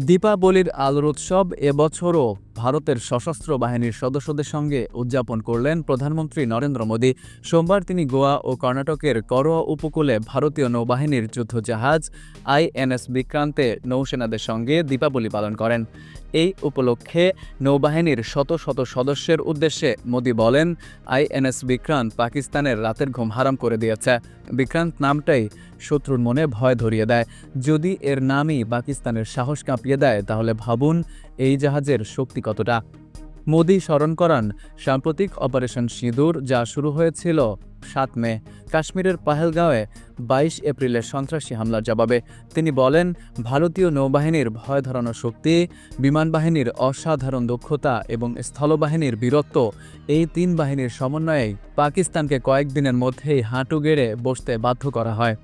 দীপাবলির আলোর উৎসব এবছরও ভারতের সশস্ত্র বাহিনীর সদস্যদের সঙ্গে উদযাপন করলেন প্রধানমন্ত্রী নরেন্দ্র মোদী। সোমবার তিনি গোয়া ও কর্ণাটকের করোয়া উপকূলে ভারতীয় নৌবাহিনীর যুদ্ধজাহাজ আইএনএস বিক্রান্তে নৌসেনাদের সঙ্গে দীপাবলি পালন করেন। এই উপলক্ষে নৌবাহিনীর শত শত সদস্যের উদ্দেশ্যে মোদী বলেন, আইএনএস বিক্রান্ত পাকিস্তানের রাতের ঘুম হারাম করে দিয়েছে। বিক্রান্ত নামটাই শত্রুর মনে ভয় ধরিয়ে দেয়। যদি এর নামই পাকিস্তানের সাহস কাঁপিয়ে দেয়, তাহলে ভাবুন এই জাহাজের শক্তি কতটা? মোদি স্মরণ করান, সাম্প্রতিক অপারেশন সিঁদুর যা শুরু হয়েছিল সাত মে, কাশ্মীরের পাহেলগাঁওয়ে বাইশ এপ্রিলের সন্ত্রাসী হামলার জবাবে। তিনি বলেন, ভারতীয় নৌবাহিনীর ভয় ধরানো শক্তি, বিমান বাহিনীর অসাধারণ দক্ষতা এবং স্থলবাহিনীর বীরত্ব, এই তিন বাহিনীর সমন্বয়েই পাকিস্তানকে কয়েকদিনের মধ্যেই হাঁটু গেড়ে বসতে বাধ্য করা হয়।